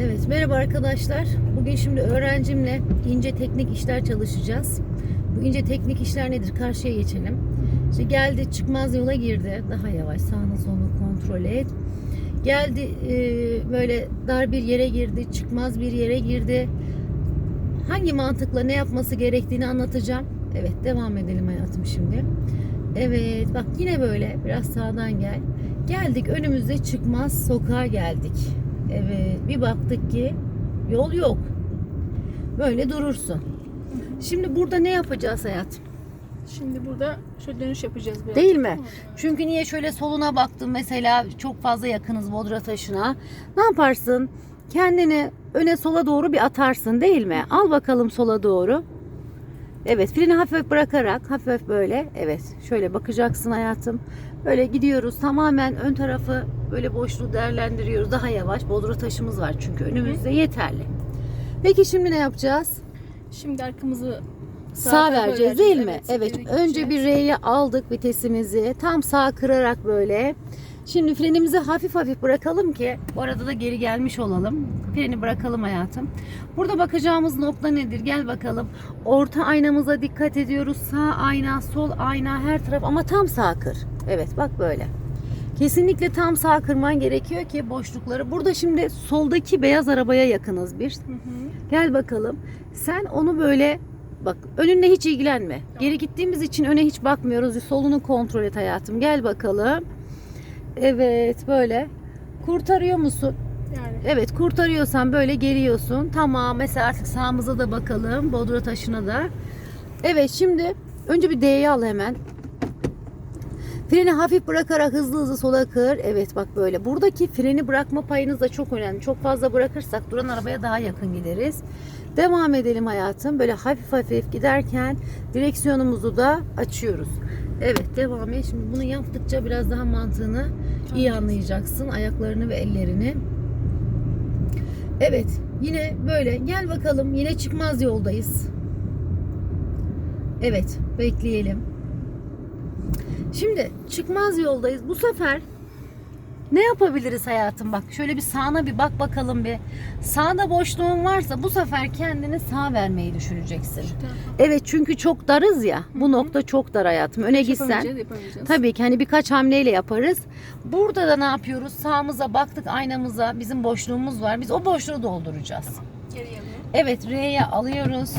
Evet, merhaba arkadaşlar. Bugün şimdi öğrencimle ince teknik işler çalışacağız. Bu ince teknik işler nedir? Karşıya geçelim. İşte geldi çıkmaz yola girdi. Daha yavaş sağını solunu kontrol et. Geldi e, böyle dar bir yere girdi, çıkmaz bir yere girdi. Hangi mantıkla ne yapması gerektiğini anlatacağım. Evet, devam edelim hayatım şimdi. Evet, bak yine böyle biraz sağdan gel. Geldik önümüzde çıkmaz sokağa geldik. Evet bir baktık ki yol yok. Böyle durursun. Şimdi burada ne yapacağız hayatım? Şimdi burada şöyle dönüş yapacağız biraz. Değil mi? Çünkü niye şöyle soluna baktın mesela çok fazla yakınız Bodra taşına. Ne yaparsın? Kendini öne sola doğru bir atarsın değil mi? Al bakalım sola doğru. Evet freni hafif bırakarak hafif böyle evet şöyle bakacaksın hayatım. Böyle gidiyoruz tamamen ön tarafı böyle boşluğu değerlendiriyoruz. Daha yavaş Bodra taşımız var çünkü önümüzde yeterli. Peki şimdi ne yapacağız? Şimdi arkamızı Sağ, tarafa vereceğiz değil mi? Evet. geri Önce bir. R'ye aldık vitesimizi. Tam sağ kırarak böyle. Şimdi frenimizi hafif hafif bırakalım ki bu arada da geri gelmiş olalım. Freni bırakalım hayatım. Burada bakacağımız nokta nedir? Gel bakalım. Orta aynamıza dikkat ediyoruz. Sağ ayna, sol ayna, her taraf ama tam sağ kır. Evet bak böyle. Kesinlikle tam sağ kırman gerekiyor ki boşlukları. Burada şimdi soldaki beyaz arabaya yakınız bir. Hı hı. Gel bakalım. Sen onu böyle bak önünle hiç ilgilenme. Geri gittiğimiz için öne hiç bakmıyoruz. Solunu kontrol et hayatım. Gel bakalım. Evet böyle. Kurtarıyor musun? Yani Evet kurtarıyorsan böyle geriyorsun. Tamam mesela artık sağımıza da bakalım. Bodra taşına da. Evet şimdi önce bir D'yi al hemen. Freni hafif bırakarak hızlı hızlı sola kır. Evet bak böyle. Buradaki freni bırakma payınız da çok önemli. Çok fazla bırakırsak duran arabaya daha yakın gideriz. Devam edelim hayatım. Böyle hafif hafif giderken direksiyonumuzu da açıyoruz. Evet devam et. Şimdi bunu yaptıkça biraz daha mantığını iyi anlayacaksın. Ayaklarını ve ellerini. Evet yine böyle gel bakalım yine çıkmaz yoldayız. Evet bekleyelim. Şimdi çıkmaz yoldayız. Bu sefer ne yapabiliriz hayatım bak şöyle bir sağına bir bak bakalım bir. Sağda boşluğun varsa bu sefer kendini sağ vermeyi düşüneceksin. Evet çünkü çok darız ya. Bu nokta çok dar hayatım. Öne gitsen. Tabii ki hani birkaç hamleyle yaparız. Burada da ne yapıyoruz? Sağımıza baktık aynamıza bizim boşluğumuz var. Biz o boşluğu dolduracağız. Geriye mi? Evet R'ye alıyoruz.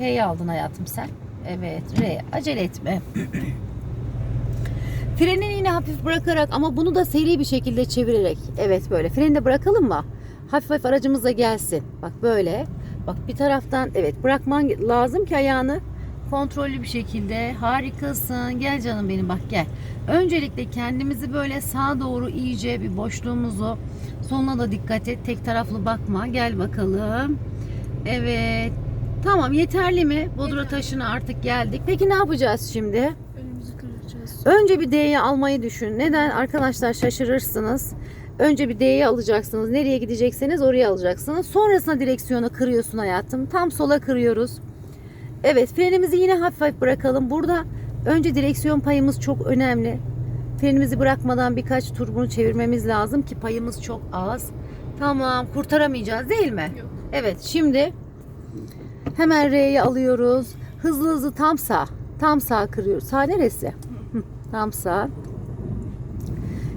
R'ye aldın hayatım sen. Evet R. Acele etme. Freni yine hafif bırakarak ama bunu da seri bir şekilde çevirerek. Evet böyle. Freni de bırakalım mı? Hafif hafif aracımız da gelsin. Bak böyle. Bak bir taraftan evet bırakman lazım ki ayağını kontrollü bir şekilde. Harikasın. Gel canım benim bak gel. Öncelikle kendimizi böyle sağa doğru iyice bir boşluğumuzu sonuna da dikkat et. Tek taraflı bakma. Gel bakalım. Evet. Tamam yeterli mi? Bodra taşına artık geldik. Peki ne yapacağız şimdi? Önce bir D'yi almayı düşün. Neden? Arkadaşlar şaşırırsınız. Önce bir D'yi alacaksınız. Nereye gidecekseniz oraya alacaksınız. Sonrasında direksiyonu kırıyorsun hayatım. Tam sola kırıyoruz. Evet frenimizi yine hafif hafif bırakalım. Burada önce direksiyon payımız çok önemli. Frenimizi bırakmadan birkaç tur bunu çevirmemiz lazım ki payımız çok az. Tamam kurtaramayacağız değil mi? Yok. Evet şimdi hemen R'yi alıyoruz. Hızlı hızlı tam sağ. Tam sağ kırıyoruz. Sağ neresi? Sağ.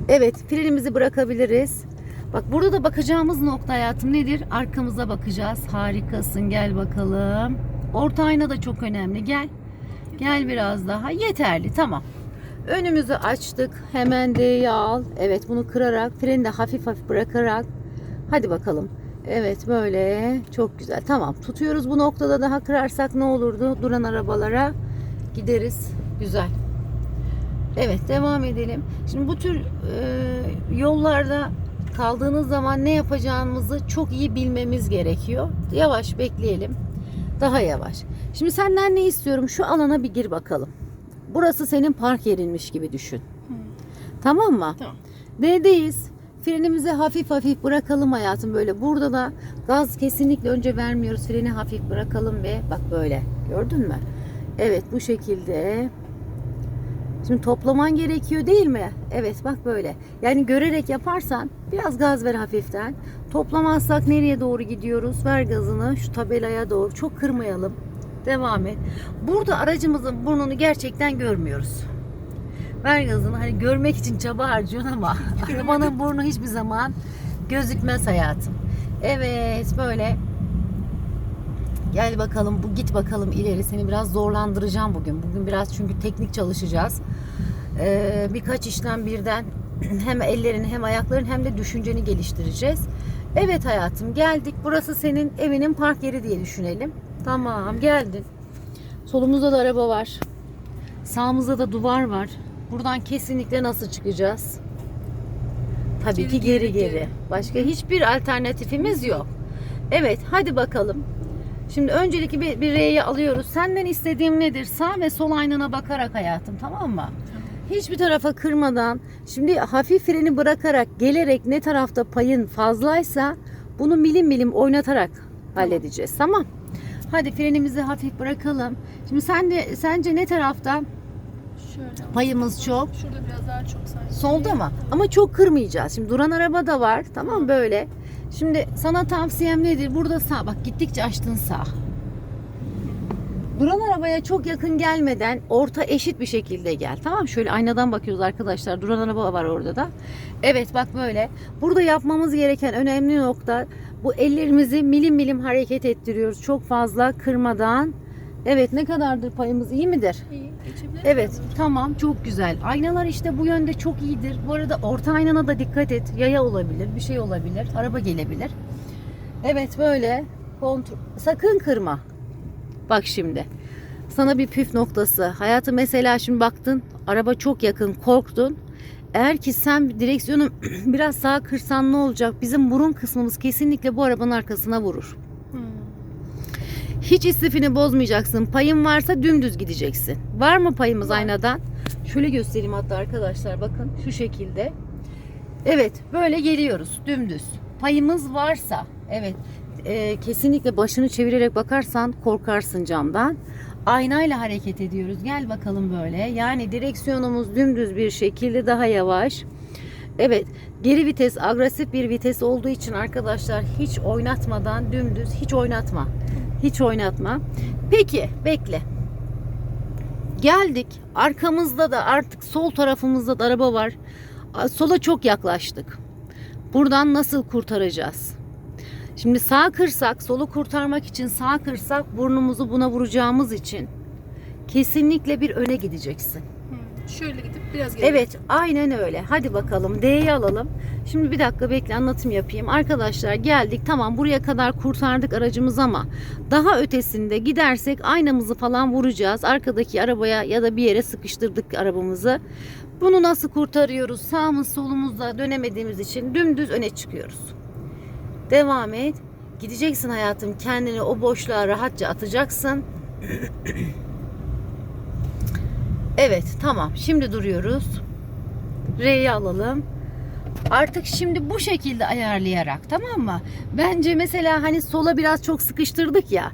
Evet frenimizi bırakabiliriz. Bak burada da bakacağımız nokta hayatım nedir? Arkamıza bakacağız. Harikasın gel bakalım. Orta ayna da çok önemli. Gel. Gel biraz daha. Yeterli tamam. Önümüzü açtık. Hemen D'yi al. Evet bunu kırarak freni de hafif hafif bırakarak. Hadi bakalım. Evet böyle. Çok güzel. Tamam. Tutuyoruz bu noktada daha kırarsak ne olurdu? Duran arabalara gideriz. Güzel. Evet devam edelim. Şimdi bu tür e, yollarda kaldığınız zaman ne yapacağımızı çok iyi bilmemiz gerekiyor. Yavaş bekleyelim. Daha yavaş. Şimdi senden ne istiyorum? Şu alana bir gir bakalım. Burası senin park yerinmiş gibi düşün. Hı. Tamam mı? Tamam. D'deyiz. Frenimizi hafif hafif bırakalım hayatım böyle. Burada da gaz kesinlikle önce vermiyoruz. Freni hafif bırakalım ve bak böyle. Gördün mü? Evet bu şekilde. Şimdi toplaman gerekiyor değil mi? Evet bak böyle. Yani görerek yaparsan biraz gaz ver hafiften. Toplamazsak nereye doğru gidiyoruz? Ver gazını şu tabelaya doğru. Çok kırmayalım. Devam et. Burada aracımızın burnunu gerçekten görmüyoruz. Ver gazını. Hani görmek için çaba harcıyorsun ama arabanın burnu hiçbir zaman gözükmez hayatım. Evet böyle Gel bakalım bu git bakalım ileri seni biraz zorlandıracağım bugün. Bugün biraz çünkü teknik çalışacağız. Ee, birkaç işlem birden hem ellerini hem ayaklarını hem de düşünceni geliştireceğiz. Evet hayatım geldik. Burası senin evinin park yeri diye düşünelim. Tamam geldin. Solumuzda da araba var. Sağımızda da duvar var. Buradan kesinlikle nasıl çıkacağız? Tabii Geri, ki geri geri, geri. Başka hiçbir alternatifimiz yok. Evet hadi bakalım. Şimdi öncelikle bir, bir R'yi alıyoruz. Senden istediğim nedir? Sağ ve sol aynana bakarak hayatım tamam mı? Hiçbir tarafa kırmadan şimdi hafif freni bırakarak gelerek ne tarafta payın fazlaysa bunu milim milim oynatarak halledeceğiz. Tamam. Hadi frenimizi hafif bırakalım. Şimdi sen de sence ne tarafta Şöyle. payımız çok? Şurada biraz daha çok sanki. Solda mı? Ama çok kırmayacağız. Şimdi duran araba da var. Tamam böyle. Şimdi sana tavsiyem nedir? Burada sağ. Bak gittikçe açtın sağ. Duran arabaya çok yakın gelmeden orta eşit bir şekilde gel. Tamam Şöyle aynadan bakıyoruz arkadaşlar. Duran araba var orada da. Evet bak böyle. Burada yapmamız gereken önemli nokta bu ellerimizi milim milim hareket ettiriyoruz. Çok fazla kırmadan. Evet ne kadardır payımız iyi midir? İyi. Geçebilir Evet tamam çok güzel. Aynalar işte bu yönde çok iyidir. Bu arada orta aynana da dikkat et. Yaya olabilir, bir şey olabilir, araba gelebilir. Evet böyle kontrol. Sakın kırma. Bak şimdi. Sana bir püf noktası. Hayatı mesela şimdi baktın araba çok yakın korktun. Eğer ki sen direksiyonu biraz sağa kırsan ne olacak? Bizim burun kısmımız kesinlikle bu arabanın arkasına vurur. Hiç istifini bozmayacaksın. Payın varsa dümdüz gideceksin. Var mı payımız Var. aynadan? Şöyle göstereyim hatta arkadaşlar bakın şu şekilde. Evet böyle geliyoruz dümdüz. Payımız varsa evet e, kesinlikle başını çevirerek bakarsan korkarsın camdan. Aynayla hareket ediyoruz. Gel bakalım böyle. Yani direksiyonumuz dümdüz bir şekilde daha yavaş. Evet geri vites agresif bir vites olduğu için arkadaşlar hiç oynatmadan dümdüz hiç oynatma. Hiç oynatma. Peki bekle. Geldik. Arkamızda da artık sol tarafımızda da araba var. Sola çok yaklaştık. Buradan nasıl kurtaracağız? Şimdi sağ kırsak, solu kurtarmak için sağ kırsak burnumuzu buna vuracağımız için kesinlikle bir öne gideceksin. Şöyle gidip biraz geri. Evet aynen öyle. Hadi bakalım D'yi alalım. Şimdi bir dakika bekle anlatım yapayım. Arkadaşlar geldik tamam buraya kadar kurtardık aracımızı ama daha ötesinde gidersek aynamızı falan vuracağız. Arkadaki arabaya ya da bir yere sıkıştırdık arabamızı. Bunu nasıl kurtarıyoruz? Sağımız solumuzda dönemediğimiz için dümdüz öne çıkıyoruz. Devam et. Gideceksin hayatım kendini o boşluğa rahatça atacaksın. Evet tamam şimdi duruyoruz. R'yi alalım. Artık şimdi bu şekilde ayarlayarak tamam mı? Bence mesela hani sola biraz çok sıkıştırdık ya.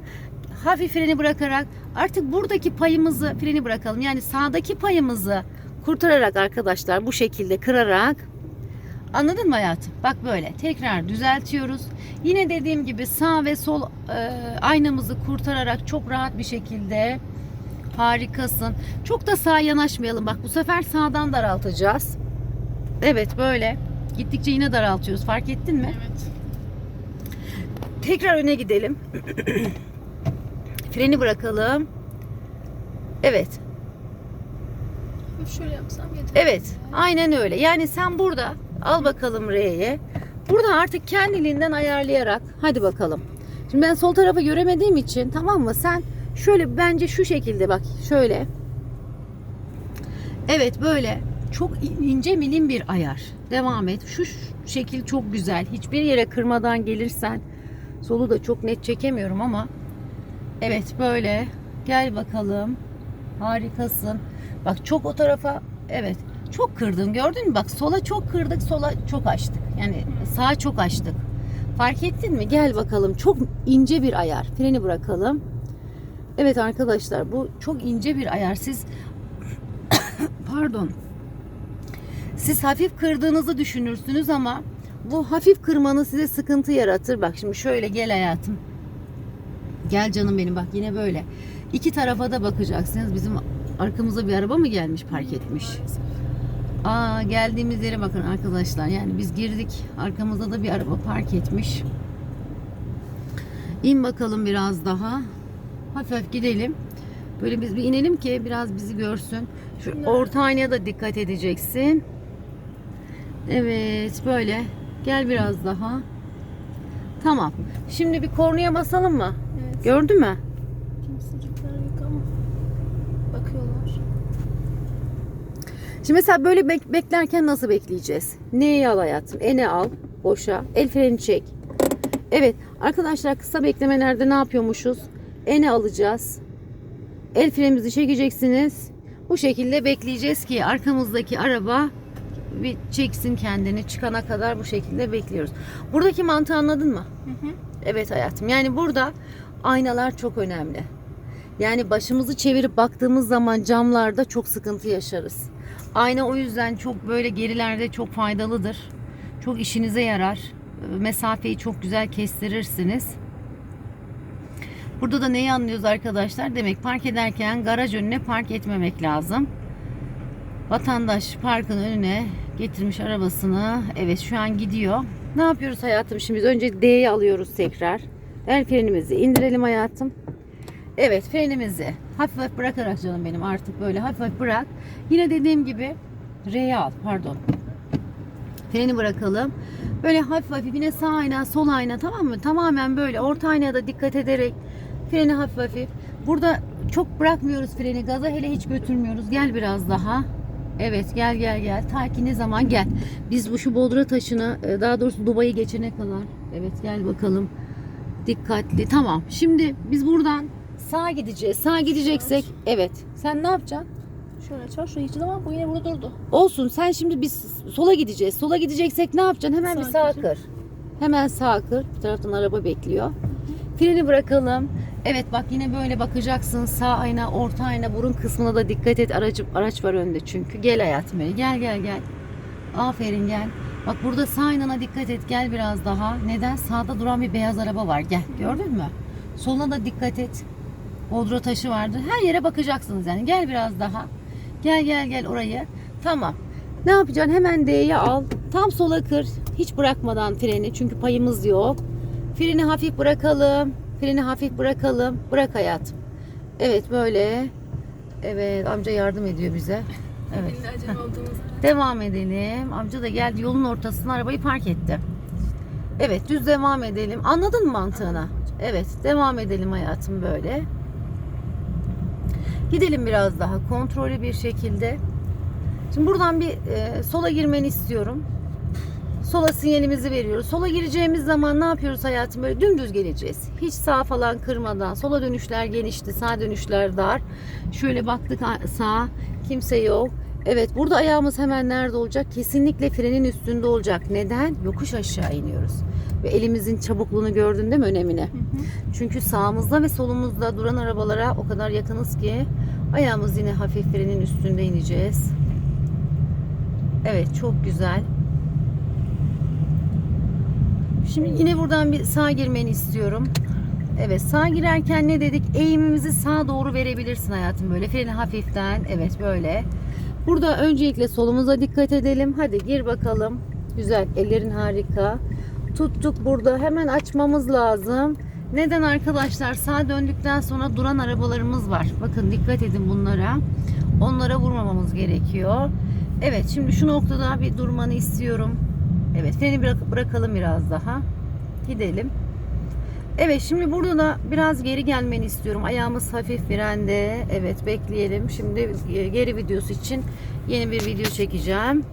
Hafif freni bırakarak artık buradaki payımızı freni bırakalım. Yani sağdaki payımızı kurtararak arkadaşlar bu şekilde kırarak Anladın mı hayatım? Bak böyle tekrar düzeltiyoruz. Yine dediğim gibi sağ ve sol e, aynamızı kurtararak çok rahat bir şekilde Harikasın. Çok da sağa yanaşmayalım. Bak bu sefer sağdan daraltacağız. Evet böyle. Gittikçe yine daraltıyoruz. Fark ettin mi? Evet. Tekrar öne gidelim. Freni bırakalım. Evet. Şöyle yapsam yeter. Evet. Aynen öyle. Yani sen burada al bakalım R'ye. Burada artık kendiliğinden ayarlayarak hadi bakalım. Şimdi ben sol tarafı göremediğim için tamam mı? Sen şöyle bence şu şekilde bak şöyle. Evet böyle çok ince milim bir ayar. Devam et. Şu şekil çok güzel. Hiçbir yere kırmadan gelirsen solu da çok net çekemiyorum ama evet böyle gel bakalım. Harikasın. Bak çok o tarafa evet çok kırdın gördün mü? Bak sola çok kırdık sola çok açtık. Yani sağa çok açtık. Fark ettin mi? Gel bakalım. Çok ince bir ayar. Freni bırakalım. Evet arkadaşlar bu çok ince bir ayar. Siz pardon. Siz hafif kırdığınızı düşünürsünüz ama bu hafif kırmanız size sıkıntı yaratır. Bak şimdi şöyle gel hayatım. Gel canım benim bak yine böyle. İki tarafa da bakacaksınız. Bizim arkamıza bir araba mı gelmiş park etmiş? Aa geldiğimiz yere bakın arkadaşlar. Yani biz girdik. Arkamızda da bir araba park etmiş. İn bakalım biraz daha. Hafif gidelim. Böyle biz bir inelim ki biraz bizi görsün. Şu orta aynaya da dikkat edeceksin. Evet böyle. Gel biraz daha. Tamam. Şimdi bir kornaya basalım mı? Evet. Gördün mü? Kimsecikler yok ama bakıyorlar. Şimdi mesela böyle bek- beklerken nasıl bekleyeceğiz? Neyi al hayatım? Ene al. Boşa. El freni çek. Evet. Arkadaşlar kısa beklemelerde ne yapıyormuşuz? Ene alacağız. El frenimizi çekeceksiniz. Bu şekilde bekleyeceğiz ki arkamızdaki araba bir çeksin kendini çıkana kadar bu şekilde bekliyoruz. Buradaki mantığı anladın mı? Hı hı. Evet hayatım. Yani burada aynalar çok önemli. Yani başımızı çevirip baktığımız zaman camlarda çok sıkıntı yaşarız. Ayna o yüzden çok böyle gerilerde çok faydalıdır. Çok işinize yarar. Mesafeyi çok güzel kestirirsiniz. Burada da neyi anlıyoruz arkadaşlar? Demek park ederken garaj önüne park etmemek lazım. Vatandaş parkın önüne getirmiş arabasını. Evet şu an gidiyor. Ne yapıyoruz hayatım? Şimdi biz önce D'yi alıyoruz tekrar. El frenimizi indirelim hayatım. Evet frenimizi hafif hafif bırakarak canım benim artık böyle hafif hafif bırak. Yine dediğim gibi R'yi al pardon. Freni bırakalım. Böyle hafif hafif yine sağ ayna sol ayna tamam mı? Tamamen böyle orta aynaya da dikkat ederek freni hafif hafif. Burada çok bırakmıyoruz freni gaza hele hiç götürmüyoruz. Gel biraz daha. Evet gel gel gel. Ta ki ne zaman gel. Biz bu şu Bodra taşına e, daha doğrusu Dubai'yi geçene kadar. Evet gel bakalım. Dikkatli. Tamam. Şimdi biz buradan sağa gideceğiz. Sağa gideceksek evet. Sen ne yapacaksın? Şöyle şuraya geçeceğiz ama bu yine burada durdu. Olsun. Sen şimdi biz sola gideceğiz. Sola gideceksek ne yapacaksın? Hemen bir Sağa sağa gireceğim. kır. Hemen sağa kır. Bir taraftan araba bekliyor. Freni bırakalım. Evet bak yine böyle bakacaksın. Sağ ayna, orta ayna, burun kısmına da dikkat et. Aracı, araç var önde çünkü. Gel hayatım benim. Gel gel gel. Aferin gel. Bak burada sağ aynana dikkat et. Gel biraz daha. Neden? Sağda duran bir beyaz araba var. Gel. Gördün mü? Soluna da dikkat et. Bodro taşı vardı. Her yere bakacaksınız yani. Gel biraz daha. Gel gel gel orayı. Tamam. Ne yapacaksın? Hemen D'yi al. Tam sola kır. Hiç bırakmadan freni. Çünkü payımız yok. Freni hafif bırakalım. Freni hafif bırakalım. Bırak hayatım. Evet böyle. Evet amca yardım ediyor bize. Evet. Devam edelim. Amca da geldi yolun ortasına arabayı park etti. Evet düz devam edelim. Anladın mı mantığını? Evet devam edelim hayatım böyle. Gidelim biraz daha kontrollü bir şekilde. Şimdi buradan bir e, sola girmeni istiyorum. Sola sinyalimizi veriyoruz. Sola gireceğimiz zaman ne yapıyoruz hayatım? Böyle dümdüz geleceğiz. Hiç sağ falan kırmadan. Sola dönüşler genişti, sağ dönüşler dar. Şöyle baktık sağa, kimse yok. Evet burada ayağımız hemen nerede olacak? Kesinlikle frenin üstünde olacak. Neden? Yokuş aşağı iniyoruz. Ve elimizin çabukluğunu gördün değil mi önemini? Çünkü sağımızda ve solumuzda duran arabalara o kadar yakınız ki ayağımız yine hafif frenin üstünde ineceğiz. Evet çok güzel. Şimdi yine buradan bir sağ girmeni istiyorum. Evet sağ girerken ne dedik? Eğimimizi sağa doğru verebilirsin hayatım böyle. Freni hafiften. Evet böyle. Burada öncelikle solumuza dikkat edelim. Hadi gir bakalım. Güzel. Ellerin harika. Tuttuk burada. Hemen açmamız lazım. Neden arkadaşlar? Sağa döndükten sonra duran arabalarımız var. Bakın dikkat edin bunlara. Onlara vurmamamız gerekiyor. Evet şimdi şu noktada bir durmanı istiyorum. Evet freni bırak- bırakalım biraz daha. Gidelim. Evet şimdi burada da biraz geri gelmeni istiyorum. Ayağımız hafif frende. Evet bekleyelim. Şimdi e, geri videosu için yeni bir video çekeceğim.